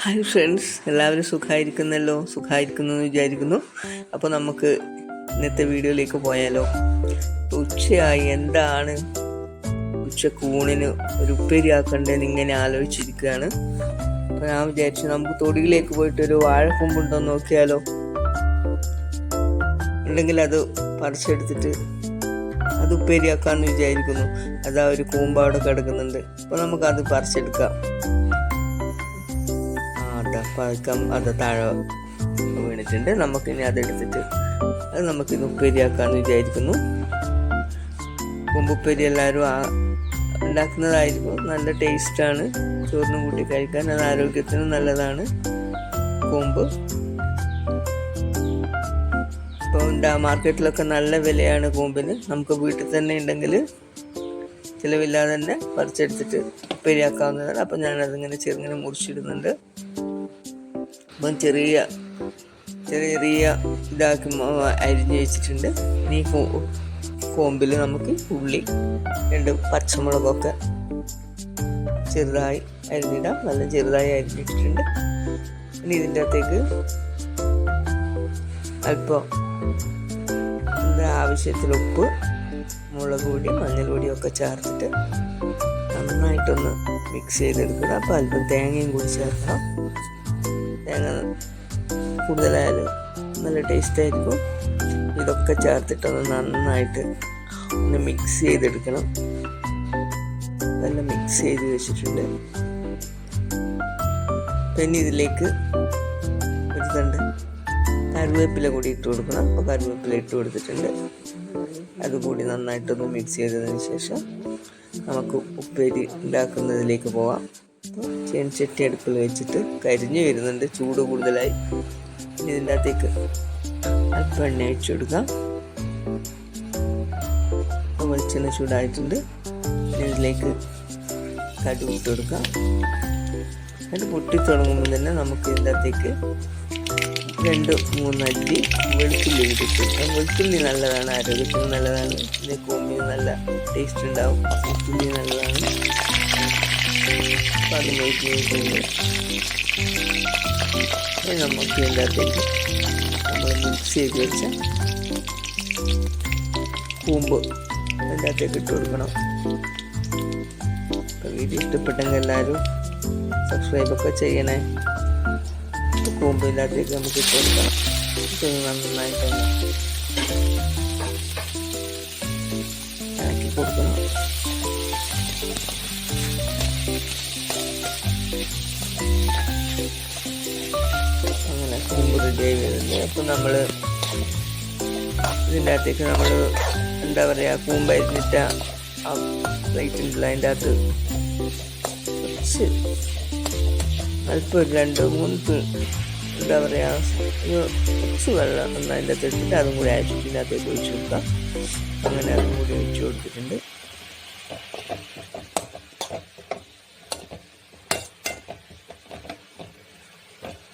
Hi friends എല്ലാവരും സുഖമായിരിക്കുന്നല്ലോ സുഖമായിരിക്കുന്നു എന്ന് വിചാരിക്കുന്നു. അപ്പോൾ നമുക്ക് ഇന്നത്തെ വീഡിയോയിലേക്ക് പോയാലോ? ഉച്ചയായി. എന്താണ്? ഉച്ചക്കൂണിന് ഒരു ഉപ്പേരി ആക്കണ്ടേന്ന് ഇങ്ങനെ ആലോചിച്ചിരിക്കുകയാണ്. അപ്പോൾ ഞാൻ വിചാരിച്ചു നമുക്ക് തൊടിയിലേക്ക് പോയിട്ട് ഒരു വാഴക്കൊമ്പുണ്ടോ നോക്കിയാലോ? ഉണ്ടെങ്കിൽ അത് പറിച്ചെടുത്തിട്ട് അത് ഉപ്പേരിയാക്കാന്ന് വിചാരിക്കുന്നു. അതാ ഒരു കൂമ്പ് അവിടെ കിടക്കുന്നുണ്ട്. അപ്പോൾ നമുക്കത് പറിച്ചെടുക്കാം. പഴക്കം അത് താഴെ വീണിട്ടുണ്ട്. നമുക്കിനി അതെടുത്തിട്ട് അത് നമുക്കിന്ന് ഉപ്പേരിയാക്കാന്ന് വിചാരിക്കുന്നു. കുമ്പുപ്പേരി എല്ലാവരും ആ ഉണ്ടാക്കുന്നതായിരിക്കും. നല്ല ടേസ്റ്റാണ്. ചോറിനും കൂട്ടി കഴിക്കാൻ അത് ആരോഗ്യത്തിന് നല്ലതാണ്. കൊമ്പ്. ഇപ്പോൾ മാർക്കറ്റിലൊക്കെ നല്ല വിലയാണ് കൂമ്പിന്. നമുക്ക് വീട്ടിൽ തന്നെ ഉണ്ടെങ്കിൽ ചിലവില്ലാതെ തന്നെ പറിച്ചെടുത്തിട്ട് ഉപ്പേരിയാക്കാവുന്നതാണ്. അപ്പം ഞാനതിങ്ങനെ ചെറുങ്ങനെ മുറിച്ചിടുന്നുണ്ട്. അപ്പം ചെറിയ ചെറിയ ചെറിയ ഇതാക്കി അരിഞ്ഞ് വെച്ചിട്ടുണ്ട്. ഈ കോമ്പിൽ നമുക്ക് ഉള്ളി രണ്ട് പച്ചമുളകൊക്കെ ചെറുതായി അരിഞ്ഞിടാം. നല്ല ചെറുതായി അരിഞ്ഞിട്ടിട്ടുണ്ട്. ഇനി ഇതിന്റെ അകത്തേക്ക് അല്പം എന്താ ആവശ്യത്തിൽ ഉപ്പ് മുളക് പൊടി മഞ്ഞൾപൊടിയും ഒക്കെ ചേർത്തിട്ട് നന്നായിട്ടൊന്ന് മിക്സ് ചെയ്തെടുക്കുക അപ്പോൾ അല്പം തേങ്ങയും കൂടി ചേർക്കണം. തേങ്ങ കൂടുതലായാലും നല്ല ടേസ്റ്റ് ആയിരിക്കും. ഇതൊക്കെ ചേർത്തിട്ടൊന്ന് നന്നായിട്ട് ഒന്ന് മിക്സ് ചെയ്തെടുക്കണം. നല്ല മിക്സ് ചെയ്ത് വെച്ചിട്ടുണ്ട്. പിന്നെ ഇതിലേക്ക് ഒരു തണ്ട് കറിവേപ്പില കൂടി ഇട്ട് കൊടുക്കണം. അപ്പോൾ കറിവേപ്പില ഇട്ട് കൊടുത്തിട്ടുണ്ട്. അതുകൂടി നന്നായിട്ടൊന്ന് മിക്സ് ചെയ്തതിന് ശേഷം നമുക്ക് ഉപ്പേരി ഉണ്ടാക്കുന്നതിലേക്ക് പോവാം. അപ്പോൾ ചീനച്ചട്ടി അടുപ്പിൽ വെച്ചിട്ട് കരിഞ്ഞു വരുന്നുണ്ട്. ചൂട് കൂടുതലായി. ഇതിന്റെ അകത്തേക്ക് അല്പം എണ്ണ ഒഴിച്ചു കൊടുക്കാം. വെളിച്ചെണ്ണ ചൂടായിട്ടുണ്ട്. ഇതിലേക്ക് കടു ഇട്ട് കൊടുക്കാം. അത് പൊട്ടി തുടങ്ങുമ്പോൾ തന്നെ നമുക്ക് ഇതിന്റെ അകത്തേക്ക് രണ്ട് മൂന്നല്ലി വെളുത്തുള്ളി കൊടുക്കാം. വെളുത്തുള്ളി നല്ലതാണ് ആരോഗ്യത്തിന് നല്ലതാണ്. പിന്നെ കോമ്പിന് നല്ല ടേസ്റ്റ് ഉണ്ടാവും. വെളുത്തുള്ളി നല്ലതാണ്. ഇനി നമുക്ക് ഇതിന്റെ അകത്തേക്ക് നമ്മൾ മിക്സ് ചെയ്ത് വെച്ച കൂമ്പ് അതിന്റെ അകത്തേക്ക് ഇട്ട് കൊടുക്കണം അപ്പോൾ വീഡിയോ ഇഷ്ടപ്പെട്ടെങ്കിൽ എല്ലാവരും സബ്സ്ക്രൈബൊക്കെ ചെയ്യണേ കൂമ്പില്ലാത്തേക്ക് നമുക്ക് ഇട്ട് കൊടുക്കണം ഇതൊന്ന് നന്നായിട്ടൊന്ന് അങ്ങനെ കൂമ്പ് റെഡിയായി വരുന്നത് അപ്പം നമ്മൾ ഇതിന്റെ അകത്തേക്ക് നമ്മൾ എന്താ പറയുക കൂമ്പ് അരിഞ്ഞിട്ട ആ പ്ലേറ്റ് ഉണ്ടല്ലോ അതിന്റെ അകത്ത് കുറച്ച് അല്പം രണ്ട് മൂന്ന് എന്താ പറയുക കുറച്ച് വെള്ളം ഒന്ന് അതിന്റെ അകത്ത് എടുത്തിട്ട് അതും കൂടി അരിച്ചിട്ട് അകത്തേക്ക് ഒഴിച്ച് കൊടുക്കാം അങ്ങനെ അതും കൂടി ഒഴിച്ച് കൊടുത്തിട്ടുണ്ട്.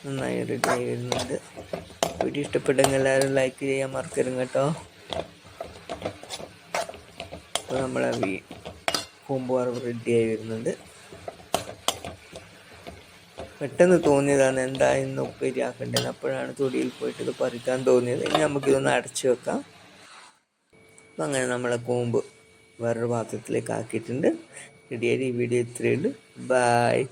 നന്നായി റെഡിയായി വരുന്നുണ്ട്. വീഡിയോ ഇഷ്ടപ്പെട്ടെങ്കിൽ എല്ലാവരും ലൈക്ക് ചെയ്യാൻ മറക്കരുത് കേട്ടോ. അപ്പോൾ നമ്മളെ വീ കൂമ്പ് റെഡി ആയി വരുന്നുണ്ട്. പെട്ടെന്ന് തോന്നിയതാണ് എന്താ ഇന്ന് ഉപ്പേരി ആക്കേണ്ടത് അപ്പോഴാണ് തൊടിയിൽ പോയിട്ട് ഇത് പറിക്കാൻ തോന്നിയത്. ഇനി നമുക്കിതൊന്ന് അടച്ചു വെക്കാം. അപ്പം അങ്ങനെ നമ്മളെ കൂമ്പ് വേറൊരു പാത്രത്തിലേക്ക് ആക്കിയിട്ടുണ്ട്. റെഡിയായി ഈ വീഡിയോ ഇത്രയുണ്ട് ബായ്